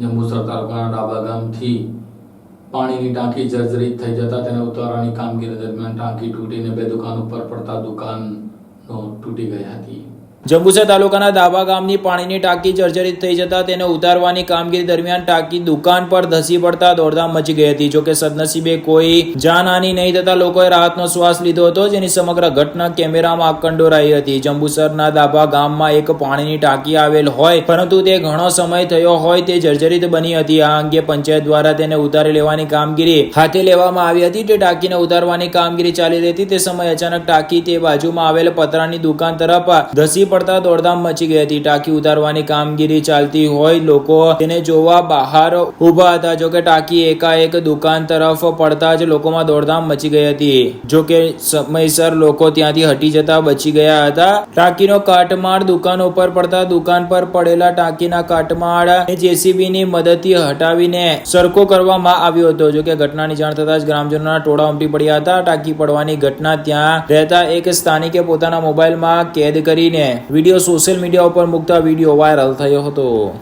જંબુસર તાલુકાના ડાબા ગામથી પાણીની ટાંકી જર્જરિત થઈ જતા તેને ઉતારવાની કામગીરી દરમિયાન ટાંકી તૂટીને બે દુકાન ઉપર પડતા દુકાનો તૂટી ગઈ હતી. જંબુસર તાલુકાના દાબા ગામની પાણીની ટાંકી જર્જરિત થઈ જતા તેને ઉતારવાની કામગીરી દરમિયાન ટાંકી દુકાન પર ધસી પડતા દોડધામ મચી ગઈ હતી. જોકે સદનસીબે કોઈ જાનહાની નહીં થતા લોકોએ રાહતનો શ્વાસ લીધો હતો, જેની સમગ્ર ઘટના કેમેરામાં આકંડોરાઈ હતી. જંબુસરના દાબા ગામમાં એક પાણીની ટાંકી આવેલ હોય, પરંતુ તે ઘણો સમય થયો હોય તે જર્જરિત બની હતી. આ અંગે પંચાયત દ્વારા તેને ઉતારી લેવાની કામગીરી હાથે લેવામાં આવી હતી. તે ટાંકીને ઉતારવાની કામગીરી ચાલી રહી હતી તે સમયે અચાનક ટાંકી તે બાજુમાં આવેલ પતરાની દુકાન તરફ ધસી પડતા દોડધામ મચી ગઈ હતી. ટાંકી ઉતારવાની કામગીરી ચાલતી હોય લોકો તેને જોવા બહાર ઊભા હતા. જોકે ટાંકી એકાએક દુકાન તરફ પડતા જ લોકોમાં દોડધામ મચી ગઈ હતી. જોકે સમયસર લોકો ત્યાંથી હટી જતા બચી ગયા હતા. ટાંકીનો કાટમાળ દુકાન ઉપર પડતા દુકાન પર પડેલા ટાંકીના કાટમાળ જેસીબી ની મદદથી હટાવીને સરખો કરવામાં આવ્યો હતો. જોકે ઘટનાની જાણ થતા જ ગ્રામજનોના ટોળા ઉમટી પડ્યા હતા. ટાંકી પડવાની ઘટના ત્યાં રહેતા એક સ્થાનિકે પોતાના મોબાઈલમાં કેદ કરીને વીડિયો સોશિયલ મીડિયા ઉપર મૂકતા વીડિયો વાયરલ થયો હતો.